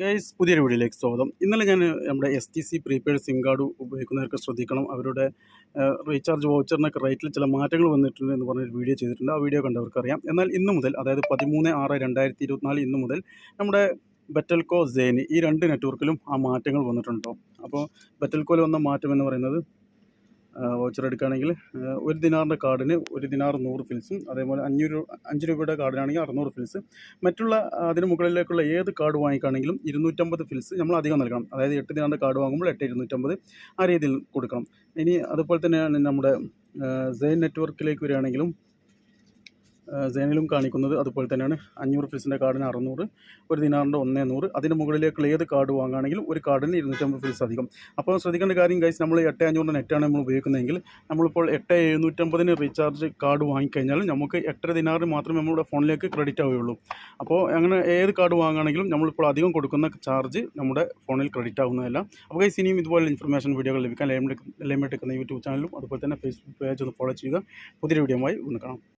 Guys പുതിയൊരു വീഡിയോയിലേക്ക് സ്വാഗതം. ഇന്നലെ ഞാൻ നമ്മുടെ S T C prepaid SIM card ഉപയോഗിക്കുന്നവർക്ക് ശ്രദ്ധിക്കണം. അവരുടെ റീചാർജ് വൗച്ചറിനൊക്കെ റേറ്റിൽ ചില മാറ്റങ്ങൾ വന്നിട്ടുണ്ട് എന്ന് പറഞ്ഞൊരു വീഡിയോ ചെയ്തിട്ടുണ്ട്. ആ വീഡിയോ കണ്ടവർക്കറിയാം. എന്നാൽ ഇന്ന് മുതൽ അതായത് പതിമൂന്ന് ആറ് രണ്ടായിരത്തി ഇരുപത്തിനാല് ഇന്ന് മുതൽ നമ്മുടെ ബെറ്റൽകോ സേനി ഈ രണ്ട് നെറ്റ്വർക്കിലും ആ മാറ്റങ്ങൾ വന്നിട്ടുണ്ടോ അപ്പോൾ ബെറ്റൽകോയിൽ വന്ന മാറ്റം എന്ന് പറയുന്നത് വൗച്ചർ എടുക്കുകയാണെങ്കിൽ ഒരു ദിനാറിന്റെ കാർഡിന് ഒരു ദിനാർ നൂറ് ഫിൽസും അതേപോലെ അഞ്ഞൂറ് അഞ്ച് രൂപയുടെ കാർഡിനാണെങ്കിൽ അറുന്നൂറ് ഫിൽസ് മറ്റുള്ള അതിന് മുകളിലേക്കുള്ള ഏത് കാർഡ് വാങ്ങിക്കുകയാണെങ്കിലും ഇരുന്നൂറ്റമ്പത് ഫിൽസ് നമ്മൾ അധികം നൽകണം. അതായത് എട്ട് ദിനാറിന്റെ കാർഡ് വാങ്ങുമ്പോൾ എട്ട് ഇരുന്നൂറ്റമ്പത് ആ രീതിയിൽ കൊടുക്കണം. ഇനി അതുപോലെ തന്നെയാണ് നമ്മുടെ സെയിൻ നെറ്റ്വർക്കിലേക്ക് വരികയാണെങ്കിലും സെയിനിലും കാണിക്കുന്നത് അതുപോലെ തന്നെയാണ് അഞ്ഞൂറ് ഫിൽസിന്റെ കാർഡിന് അറുന്നൂറ് ഒരു ദിനാറിന്റെ ഒന്നേ നൂറ് അതിന് മുകളിലേക്ക് ഏത് കാർഡ് വാങ്ങുകയാണെങ്കിൽ ഒരു കാർഡിന് ഇരുന്നൂറ്റമ്പത് ഫിൽസ് അധികം അപ്പോൾ ശ്രദ്ധിക്കേണ്ട കാര്യം ഗൈസ് നമ്മൾ എട്ട് അഞ്ഞൂറിന്റെ നെറ്റാണ് നമ്മൾ ഉപയോഗിക്കുന്നതെങ്കിൽ നമ്മളിപ്പോൾ എട്ട് എഴുന്നൂറ്റമ്പതിന് റീചാർജ് കാർഡ് വാങ്ങിക്കഴിഞ്ഞാൽ നമുക്ക് എട്ടര ദിനാറ് മാത്രമേ നമ്മുടെ ഫോണിലേക്ക് ക്രെഡിറ്റ് ആവുകയുള്ളൂ അപ്പോൾ അങ്ങനെ ഏത് കാർഡ് വാങ്ങുകയാണെങ്കിലും നമ്മളിപ്പോൾ അധികം കൊടുക്കുന്ന ചാർജ് നമ്മുടെ ഫോണിൽ ക്രെഡിറ്റ് ആവുന്നതല്ല അപ്പോൾ ഗൈസ് ഇനിയും ഇതുപോലെ ഇൻഫർമേഷൻ വീഡിയോകൾ ലഭിക്കാൻ ലേമെടുക്കുന്ന യൂട്യൂബ് ചാനലും അതുപോലെ തന്നെ ഫേസ്ബുക്ക് പേജ് ഒന്ന് ഫോളോ ചെയ്യുക പുതിയ വീഡിയോയുമായി ഒന്ന് കാണാം